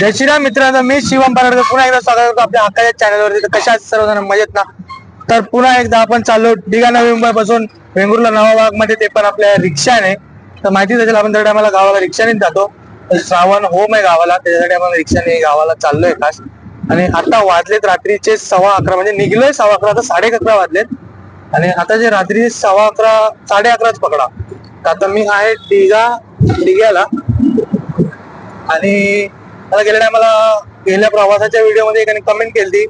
जय श्रीराम मित्रांनो मी शिवम पराडकर पुन्हा एकदा स्वागत करतो आपल्या हक्काच्या चॅनलवरती तर कशा सर्वजण मजेत ना? तर पुन्हा एकदा आपण चाललो दिघा नवी मुंबई पासून. वेंगुर्ला नवाबागमध्ये ते पण आपल्या रिक्षाने. तर माहिती असेल आपण त्या टायमाला गावाला रिक्षाने जातो. श्रावण होम आहे गावाला. त्याच्यासाठी आपण रिक्षाने गावाला चाललोय खास. आणि आता वाजलेत रात्रीचे सव्वा अकरा. म्हणजे निघलोय सव्वा अकरा तर साडे अकरा वाजलेत. आणि आता जे रात्री सव्वा अकरा साडे अकराच पकडा. तर आता मी आहे दिघा दिघ्याला आणि मला गेल्या टायमाला गेल्या प्रवासाच्या व्हिडिओमध्ये एकाने कमेंट केली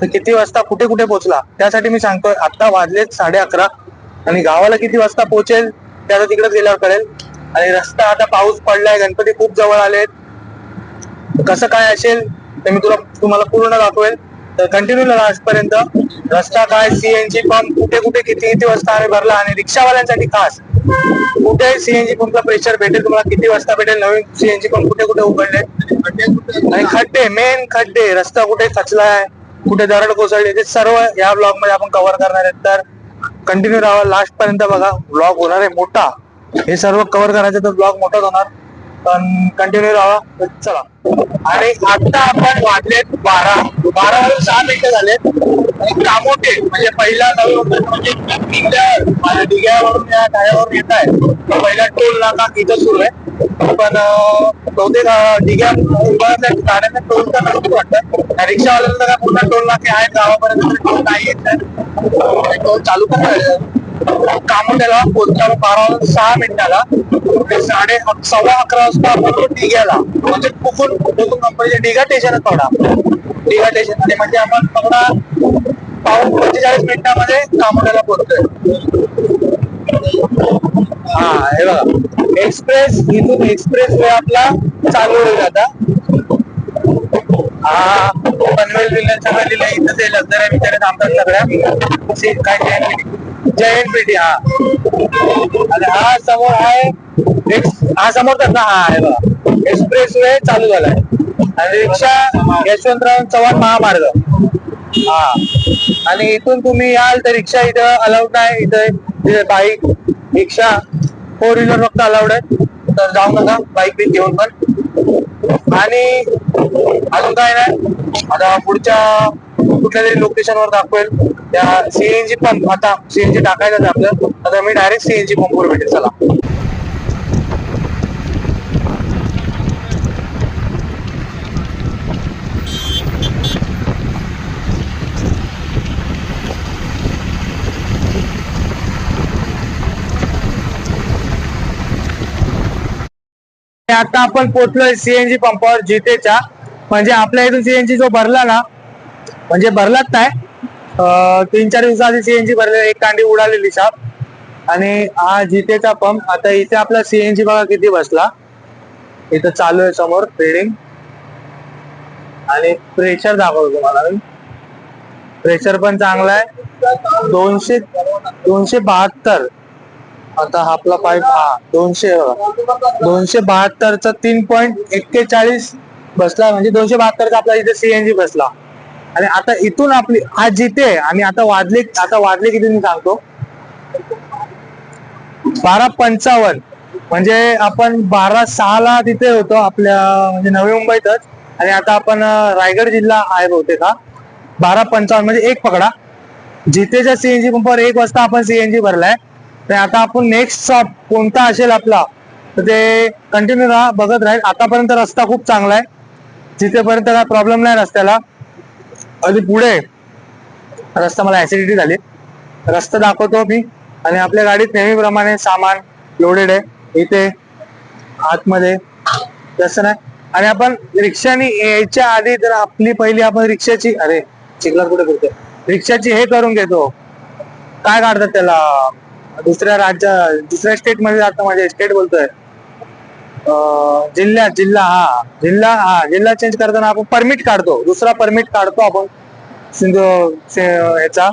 तर किती वाजता कुठे कुठे पोहोचला? त्यासाठी मी सांगतोय आता वाजलेत साडे अकरा. आणि गावाला किती वाजता पोहोचेल आता तिकडेच गेल्यावर कळेल. आणि रस्ता आता पाऊस पडलाय गणपती खूप जवळ आलेत. कसं काय असेल ते मी तुला तुम्हाला पूर्ण दाखवेल. तर कंटिन्यू लास्ट पर्यंत रस्ता काय सीएनजी पंप कुठे कुठे किती किती वाजता आम्ही भरला आणि रिक्षावाल्यांसाठी खास. कुठे सीएनजी पंपला प्रेशर भेटेल तुम्हाला किती वाजता भेटेल नवीन सीएनजी पंप कुठे कुठे उघडले? आणि खड्डे मेन खड्डे रस्ता कुठे खचलाय कुठे दरड कोसळली ते सर्व या ब्लॉगमध्ये आपण कव्हर करणार आहेत. तर कंटिन्यू राहा लास्ट पर्यंत बघा ब्लॉग होणार आहे मोठा. हे सर्व कव्हर करायचं तर ब्लॉग मोठाच होणार. पण कंटिन्यू राहा तर चला. आणि आता आपण वाढलेत बारा. बारा वाजून सहा मिनिटं झालेत. आणि कामोठे म्हणजे पहिला म्हणजे निघल्यावर माझ्या डिग्यावरून या ठाण्यावरून येत आहे. पहिला टोल नाका इथं सुरू आहे. पण बहुतेक डिग्या उभारल्या टोल तर नसतो वाटतं. रिक्षावाल्यांना काय पूर्ण टोल नाके आहेत गावापर्यंत टोल नाही. येत टोल चालू करणार कामोठ्याला पोहोचला बारा सहा मिनिटाला साडे सव्वा अकरा वाजता आपण डिग्याला म्हणजे कुकून कुकून कंपनीच्या डिगा स्टेशनच पकडा डिगा स्टेशन आणि म्हणजे आपण पकडा पाऊन पंचेचाळीस मिनिटामध्ये कामोठ्याला पोहोचतोय हा हे बघा. एक्सप्रेस इथून एक्सप्रेस वे आपला चालू होईल आता. हा पनवेल जिल्ह्याच्या गलीला इथं ते लक्झऱ्या बिचारे थांबतात सगळ्या. से- काय जयंत पेटी हा. आणि हा समोर आहे हा समोर ना हा आहे बघा. एक्सप्रेस वे चालू झालाय. आणि रिक्षा यशवंतराव चव्हाण महामार्ग. हा. आणि इथून तुम्ही याल तर रिक्षा इथं अलाउड नाही इथं बाईक रिक्षा फोर व्हीलर फक्त अलाउड आहे तर जाऊ नका बाईक बी घेऊन पण. आणि अजून काय नाही? आता पुढच्या कुठल्या तरी लोकेशन वर दाखवेल. त्या सीएनजी पण आता सीएनजी टाकायचं आपलं आता मी डायरेक्ट सीएनजी पंपवर भेटेल चला. आता आपण पोहोचलोय सीएनजी पंपावर जितेच्या. म्हणजे आपल्या इथून सीएनजी जो भरला ना म्हणजे भरलाच नाही तीन चार दिवसाआधी सीएनजी भरले एक कांडी उडालेली साप आणि हा जितेचा पंप आता इथे आपला सीएनजी बघा किती बसला. इथं चालू आहे समोर ट्रेडिंग आणि प्रेशर दाखवतो तुम्हाला मी. प्रेशर पण चांगला आहे. दोनशे दोनशे बहात्तर. आता आपला पाईप हा दोनशे दोनशे बहात्तरचा तीन पॉईंट एक्केचाळीस बसला. म्हणजे दोनशे बहात्तरचा आपला इथे सीएनजी बसला. आणि आता इथून आपली हा जिथे आणि आता वाजले आता वाजले किती मी सांगतो? बारा पंचावन्न. म्हणजे आपण बारा सहाला तिथे होतो आपल्या म्हणजे नवी मुंबईतच. आणि आता आपण रायगड जिल्हा आहे बहुतेक हा. बारा पंचावन्न म्हणजे एक पकडा. जितेच्या सीएनजी पंपावर एक वाजता आपण सीएनजी भरलाय. तर आता आपण नेक्स्ट स्टॉप कोणता असेल आपला तर ते कंटिन्यू राहा बघत राहील आतापर्यंत रस्ता खूप चांगला आहे. जिथेपर्यंत काय प्रॉब्लेम नाही रस्त्याला. अगदी पुढे रस्ता मला ऍसिडिटी झाली. रस्ता दाखवतो मी. आणि आपल्या गाडीत नेहमीप्रमाणे सामान लोडेड आहे. इथे आतमध्ये. तसं नाही. आणि आपण रिक्षाने यायच्या आधी तर आपली पहिली आपण रिक्षाची अरे चिखलात कुठे फिरतोय? रिक्षाची हे करून घेतो. काय काढतात त्याला? दुसऱ्या राज्या दुसऱ्या स्टेटमध्ये जातो. म्हणजे स्टेट बोलतोय. जिल्ह्यात जिल्हा हा. जिल्हा हा. जिल्हा चेंज करताना आपण परमिट काढतो. दुसरा परमिट काढतो आपण. सिंधू ह्याचा. याचा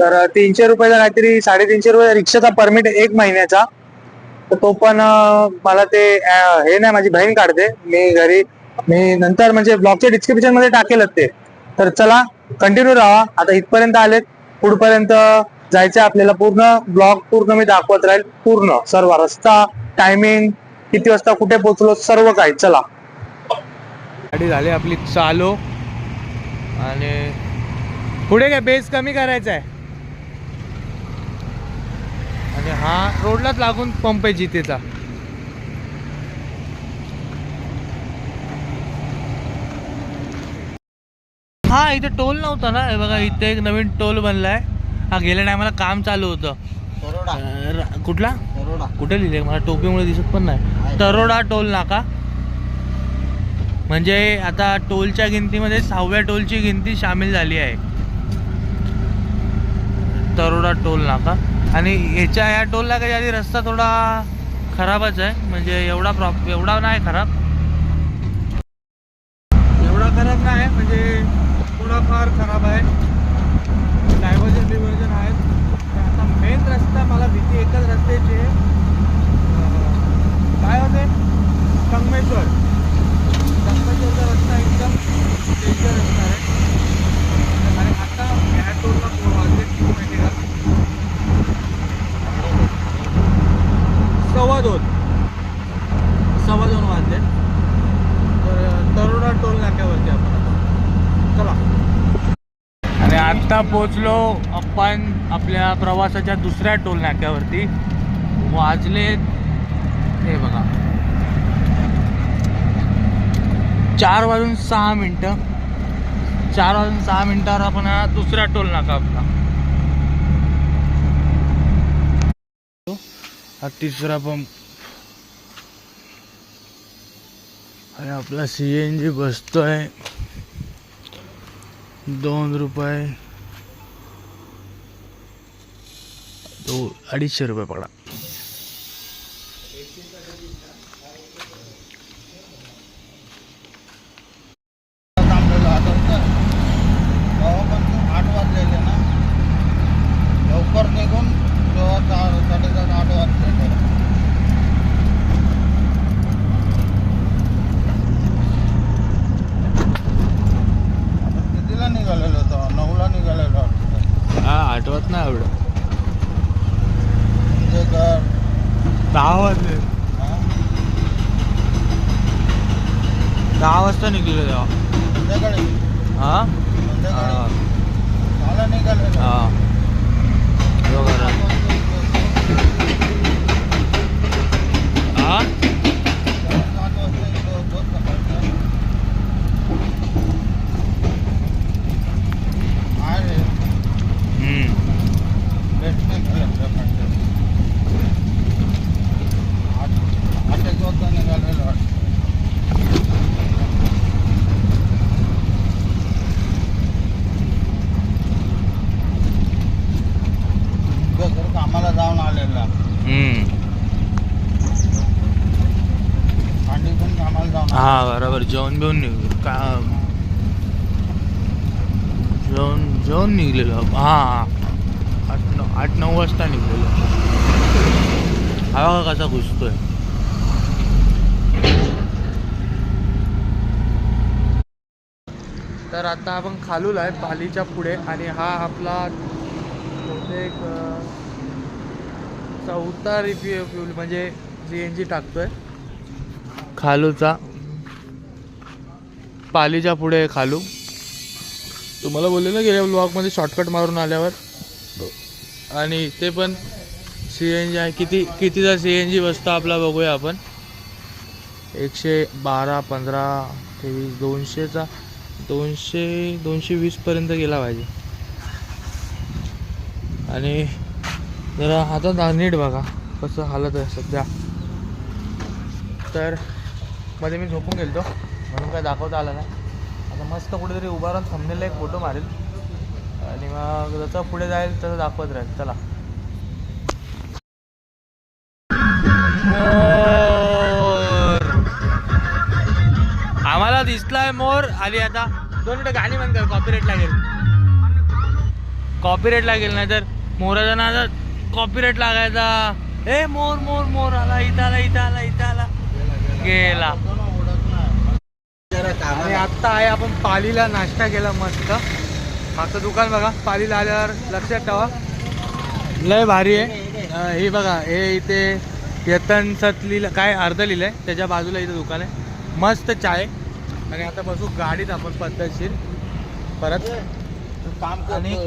तर तीनशे रुपयाचा काहीतरी साडेतीनशे रुपये रिक्षाचा परमिट एक महिन्याचा तर तो पण मला ते हे नाही माझी बहीण काढते. मी घरी मी नंतर म्हणजे ब्लॉगच्या डिस्क्रिप्शनमध्ये टाकेलच ते. तर चला कंटिन्यू राहा. आता इथपर्यंत आलेत. पुढपर्यंत जायचं आपल्याला पूर्ण. ब्लॉग पूर्ण मी दाखवत राहील. पूर्ण. सर्व रस्ता टायमिंग किती वाजता कुठे पोहोचलो सर्व काही चला. गाडी झाली आपली चालू. आणि पुढे काय बेस कमी करायचा आहे? आणि हा रोडलाच लागून पंप आहे जितेचा हा इथे टोल नव्हता ना? हे बघा इथे एक नवीन टोल बनलाय. हा गेल्या टायमाला काम चालू होतं. कुठला? कुठे लिहिले? मला टोपीमुळे दिसत पण नाही. तरोडा टोल नाका. म्हणजे आता टोलच्या गिनतीमध्ये सहाव्या टोलची गिनती सामील झाली आहे. तरोडा टोल नाका. आणि ह्याच्या या टोलला काही आधी रस्ता थोडा खराबच आहे. म्हणजे एवढा प्रॉप एवढा नाही खराब. एवढा खराब नाही म्हणजे थोडाफार खराब आहे डायव्हर्जन बिव्हर्जन आहेत तर आता मेन रस्ता मला भीती एकच रस्त्याची काय होते? संगमेश्वर. संगमेश्वरचा रस्ता एकदम डेंजर असणार आहे. आणि आता ह्या टोलला पो- वाजले किती माहिती का सव्वा दोन सव्वा दोन वाजले तर तरोडा टोल नाक्यावरती आपण आता चला आणि आत्ता पोचलो आपण आपल्या प्रवासाच्या दुसऱ्या टोल नाक्यावरती. वाजले हे बघा. चार वाजून सहा मिनटं. चार वाजून सहा मिनटावर आपण हा दुसरा टोल नाका आपला. हा तिसरा पंप. आणि आपला सी एन जी बसतोय. दोन रुपये. दो अडीचशे रुपये पडा थांबलेलो आता तर तेव्हापासून आठ वाजलेले ना लवकर निघून तेव्हा चा- साडेसात आठ वाजलेले आपण कितीला निघालेलो होतो नऊला निघालेलो वाटतं. हा आठवत नाही एवढं म्हणजे घर दहा वाजले हा? दहा वाजता निघलेलो तेव्हा संध्याकाळी हा संध्याकाळी मला निघालेलो हा बघा सात वाजता इथे होतो. हा सात वाजता इथे होतो सकाळचं. आहे रे. हम्म. भेट नाही झालं प्रपंच. आठ आठ एक वाजता निघालेलो वाटतं. दिवसभर कामाला जाऊन आलेला हम्म. भांडी पण कामाला जाऊन आला. हा बरोबर जेवण बिवून निघलो का जेवण जेवण निघलेलो. हा आठ नऊ आठ नऊ वाजता निघलेलो. हा कसा घुसतोय. तर आता आपण खालूला आहे पालीच्या पुढे. आणि हा आपला बहुतेक चौथा रिफ्यू फ्यूल म्हणजे सी एन जी टाकतोय. खालूचा. पालीच्या पुढे आहे खालू. तुम्हाला बोलले ना गेल्या ब्लॉगमध्ये शॉर्टकट मारून आल्यावर? आणि ते पण सी एन जी आहे. किती कितीचा सी एन जी बसतो आपला बघूया आपण. एकशे बारा पंधरा तेवीस दोनशेचा दोनशे दोनशे वीसपर्यंत गेला पाहिजे. आणि जरा हातात नीट बघा कसं हालत आहे सध्या. तर मध्ये मी झोपून गेलतो. म्हणून काय दाखवता आलं नाही. आता मस्त कुठेतरी उभा राहून थांबलेला एक फोटो मारेल. आणि मग जसं पुढे जाईल तसं दाखवत राहील. चला. आम्हाला दिसलाय मोर. आली आता. दोन मिनिटं गाणी बंद कर. कॉपीराईट लागेल कॉपीराईट लागेल नाही तर मोराचा ना कॉपीराईट लागायचा. ए मोर मोर मोर. आला इथं आला इथं आला इथं आला. गेला कोण ओढत नाही. आणि आत्ता आहे आपण पालीला नाश्ता केला मस्त. मागचं दुकान बघा पालीला आल्यावर लक्षात ठेवा. लय भारी आहे. हे बघा हे इथे यतन सत लिहिलं काय अर्ध लिहिलंय त्याच्या बाजूला इथं दुकान आहे. मस्त चाय. आणि आता बसू गाडीत आपण पद्धतशीर. परत. काम आणि-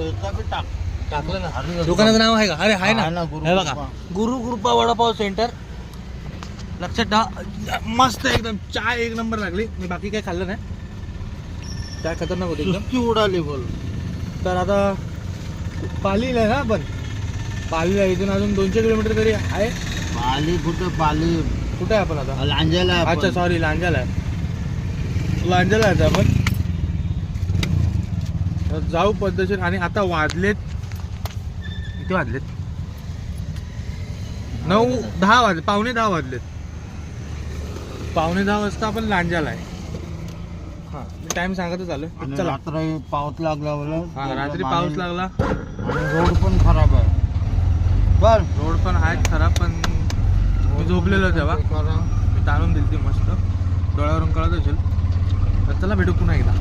टाकलं ना. दुकानाचं नाव आहे का? अरे आहे ना. आहे हे बघा. गुरु कृपा वडापाव सेंटर. लक्षात ठेवा. मस्त एकदम चाय एक नंबर लागली. मी बाकी काही खाल्लं नाही. चाय खतरनाक होती एकदम? उडाली बोल. तर आता पालीला आहे ना आपण? पालीला इथून अजून दोनशे किलोमीटर तरी आहे. पाली कुठे? पाली. कुठे आहे आपण आता? लांजाला आहे अच्छा आपण. सॉरी लांजाला आहे. लांजाला आहे आपण. तर जाऊ पद्धतशीर. आणि आता वाजलेत. किती वाजलेत? नऊ दहा वाजले पावणे दहा वाजलेत. पावणे दहा वाजता आपण लांजाला आहे. टाइम सांगतच आलो आणि चला. रात्री पाऊस लागला बोल हा रात्री पाऊस लागला. आणि रोड पण खराब आहे. बर. रोड पण आहेत खराब पण मी झोपलेलो तेव्हा. मी ताणून दिली ती मस्त. डोळ्यावरून कळत असेल. तर चला भेटू पुन्हा एकदा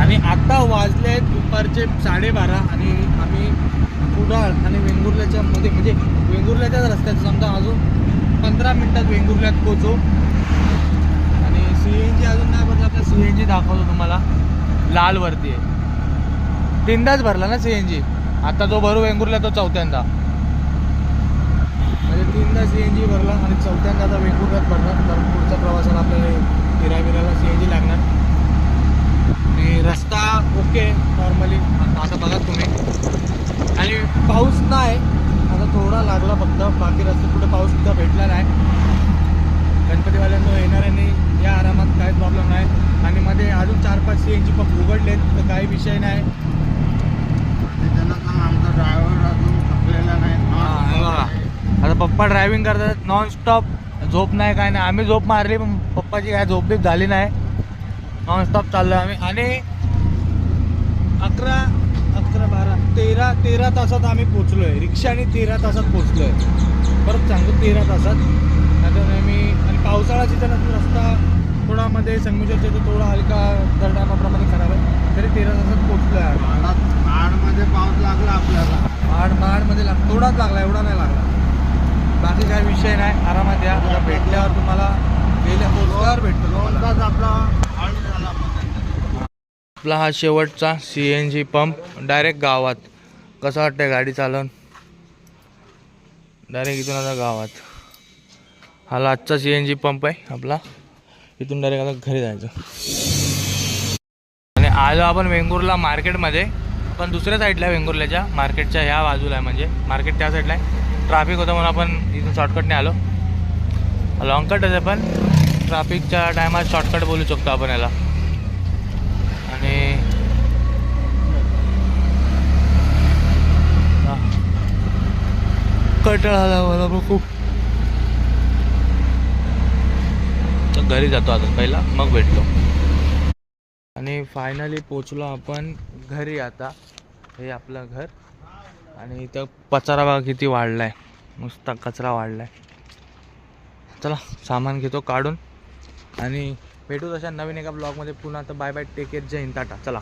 आणि आता वाजले दुपारचे साडेबारा आणि आम्ही कुडाळ आणि वेंगुर्ल्याच्या मध्ये म्हणजे वेंगुर्ल्याच्याच रस्त्यात समजा अजून पंधरा मिनिटात वेंगुर्ल्यात पोचू आणि सी एन जी अजून नाही भरला आपला सी एन जी दाखवतो तुम्हाला लालवरती आहे. तीनदाच भरला ना सी एन जी आता जो भरू वेंगुर्ला तो चौथ्यांदा. म्हणजे तीनदा सी एन जी भरला आणि चौथ्यांदा आता वेंगुर्ल्यात भरणार. कारण पुढच्या प्रवासाला आपल्याला फिराय फिरायला सी एन जी लागणार. आणि रस्ता ओके नॉर्मली. आता बघा तुम्ही. आणि पाऊस नाही. आता थोडा लागला फक्त. बाकी रस्ते कुठे पाऊस सुद्धा भेटला नाही. गणपतीवाल्यांना येणाऱ्यांनी या आरामात काही प्रॉब्लेम नाही. आणि मध्ये चार पाच सी एन जी पंप उघडलेत तर काही विषय नाही. त्याच्यानं पण आमचा ड्रायव्हर अजून थकलेला नाही बघा. आता पप्पा ड्रायव्हिंग करतात नॉनस्टॉप झोप नाही काय नाही. आम्ही झोप मारली पण पप्पाची काय झोप बीप झाली नाही. नॉनस्टॉप चाललोय आम्ही. आणि अकरा अकरा बारा तेरा तेरा तासात आम्ही पोचलोय. रिक्षाने तेरा तासात पोचलोय. परत सांगतो तेरा तासात. नाहीतर नेहमी आणि पावसाळा सीझनात रस्ता थोडा मध्ये संगमेश्वरच्या इथं थोडा हलका दर टायमाप्रमाणे खराब आहे तरी तेरा तासात पोचलोय आम्ही. माडात माडमध्ये पाऊस लागला आपल्याला. माड माडमध्ये लाग थोडाच लागला एवढा नाही लागला. बाकी काही विषय नाही आरामात या. भेटल्यावर तुम्हाला गेल्या पोचल्यावर भेटतो दोन. तास आपला हॉल्ट झाला. आपला हा शेवटचा C N G pump direct गावात. कसं वाटतंय गाडी चालवून? डायरेक्ट इथून आता गावात. हा आजचा सी एन जी पंप आहे आपला. इथून डायरेक्ट आता घरी जायचं. आणि आलो आपण वेंगुर्ला मार्केटमध्ये पण दुसऱ्या साईडला आहे वेंगुर्ल्याच्या मार्केटच्या ह्या बाजूला आहे म्हणजे मार्केट त्या साईडला आहे. ट्रॅफिक होतं म्हणून आपण इथून शॉर्टकटने आलो. लॉंग कट आहे पण ट्रॅफिकच्या टायमात शॉर्टकट बोलू शकतो आपण याला. आणि कटाळा आला मला खूप तर घरी जातो आता पहिला मग भेटलो. आणि फायनली पोचलो आपण घरी आता. हे आपलं घर. आणि इथं पचारा बघा किती वाढलाय. नुसता कचरा वाढलाय. चला सामान घेतो काढून. आणि भेटू तशा नवीन एका ब्लॉगमध्ये पुन्हा तर बाय बाय टेक केअर जय हिंद टाटा. चला.